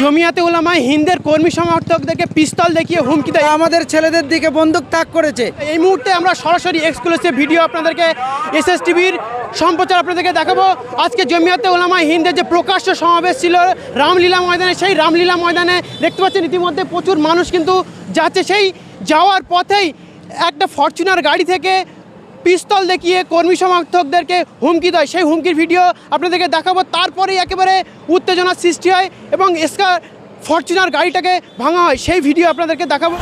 জমিয়াতে ওলামায় হিন্দের কর্মী সমর্থকদেরকে পিস্তল দেখিয়ে হুমকি দেয়। আমাদের ছেলেদের দিকে বন্দুক তাক করেছে। এই মুহূর্তে আমরা সরাসরি এক্সক্লুসিভ ভিডিও আপনাদেরকে এস এস টিভির সম্প্রচার আপনাদেরকে দেখাবো। আজকে জমিয়াতে ওলামা হিন্দের যে প্রকাশ্য সমাবেশ ছিল রামলীলা ময়দানে সেই রামলীলা ময়দানে দেখতে পাচ্ছেন ইতিমধ্যে প্রচুর মানুষ কিন্তু যাচ্ছে। সেই যাওয়ার পথেই একটা ফরচুনার গাড়ি থেকে পিস্তল দেখিয়ে কর্মী সমর্থকদেরকে হুমকি দেয়। সেই হুমকির ভিডিও আপনাদেরকে দেখাবো। তারপরেই একেবারে উত্তেজনার সৃষ্টি হয় এবং এসকা ফরচুনার গাড়িটাকে ভাঙা হয়। সেই ভিডিও আপনাদেরকে দেখাবো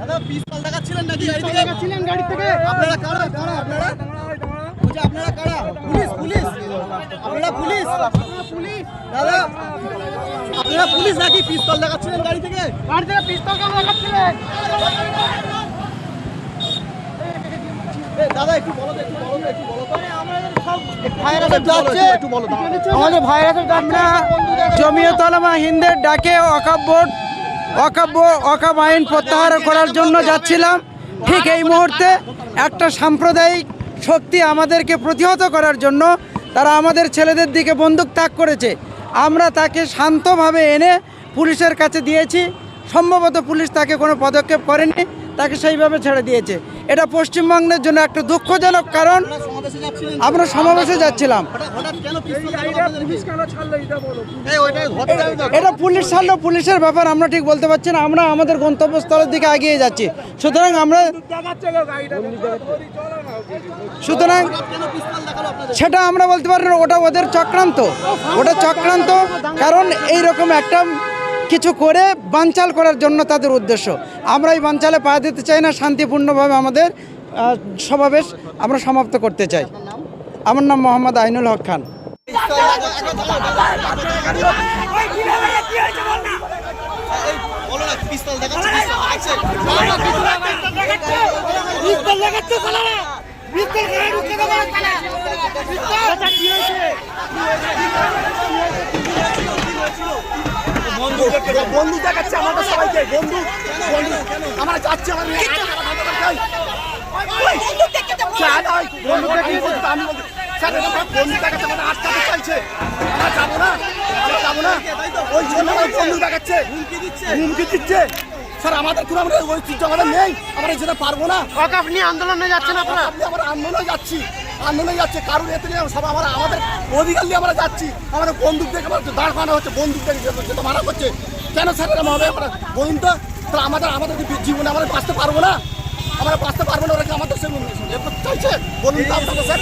দাদা পিস্তল দেখাচ্ছিলেন নাকি থেকে গাড়ি থেকে? আপনারা কারা? কারা আপনারা? বলছি আপনারা কারা? Police police. আপনারা পুলিশ? পুলিশ দাদা আপনারা পুলিশ নাকি পিস্তল দেখাচ্ছিলেন গাড়ি থেকে? গাড়ি থেকে পিস্তল কেন দেখাচ্ছিলেন? দাদা একটু বলো একটু বলো একটু বলো তো। ফায়ার একটু বলো, একটু- একটু বলো দাঁড়াও। আমাদের ভাইরাসের আমরা জমিয়তলামা হিন্দের ডাকে অকাব্য অকাব্য অকাব আইন প্রত্যাহার করার জন্য যাচ্ছিলাম। ঠিক এই মুহূর্তে একটা সাম্প্রদায়িক শক্তি আমাদেরকে প্রতিহত করার জন্য তারা আমাদের ছেলেদের দিকে বন্দুক তাক করেছে। আমরা তাকে শান্তভাবে এনে পুলিশের কাছে দিয়েছি। সম্ভবত পুলিশ তাকে কোনো পদক্ষেপ করেনি, তাকে সেইভাবে ছেড়ে দিয়েছে। এটা পশ্চিমবঙ্গের জন্য একটা দুঃখজনক কারণ। আমরা সমাবেশে যাচ্ছিলাম। এটা পুলিশ ছাড়লো, পুলিশের ব্যাপার আমরা ঠিক বলতে পারছি না। আমরা আমাদের গন্তব্যস্থলের দিকে এগিয়ে যাচ্ছি। সুতরাং আমরা সুতরাং পিস্তল? সেটা আমরা বলতে পারি না, ওটা ওদের চক্রান্ত, ওটা চক্রান্ত, কারণ এই রকম একটা কিছু করে বানচাল করার জন্য তাদের উদ্দেশ্য। আমরা এই বানচালে পা দিতে চাই না, শান্তিপূর্ণভাবে আমাদের সমাবেশ আমরা সমাপ্ত করতে চাই। আমার নাম মোহাম্মদ আইনুল হক খান। এই, বলো না, পিস্তল দেখাচ্ছে, পিস্তল দেখাচ্ছে। বন্ধু দেখাচ্ছে আমাদের সবাইকে বন্ধু বন্ধু আমরা যাচ্ছি আমার বন্ধু দেখাচ্ছে আমাদের আটকাতে চাইছে। আমরা যাব না। আমরা যাব না। ওই জন্য বন্ধু দেখাচ্ছে। হুমকি দিচ্ছে হুমকি দিচ্ছে। স্যার আমাদের কোনো আমরা ঐতিহ্য আমাদের নেই। আমরা যেতে পারব না। অকাপ নিয়ে আন্দোলনে যাচ্ছেন আপনারা? আপনি আমরা আন্দোলনে যাচ্ছি। আন্দোলনে যাচ্ছে কারণ এতে নিয়ে সব আমরা আমাদের অধিকার নিয়ে আমরা যাচ্ছি। আমাদের বন্দুক দেখে আমরা দাঁড় করানো হচ্ছে বন্দুক দেখে যেতে মারা করছে কেন স্যার এরকম হবে? আমরা বলুন তো তাহলে আমাদের আমাদের জীবনে আমরা বাঁচতে পারব না? আমরা বাঁচতে পারব না ওরা আমাদের সে চাইছে। বলুন তো আপনারা স্যার।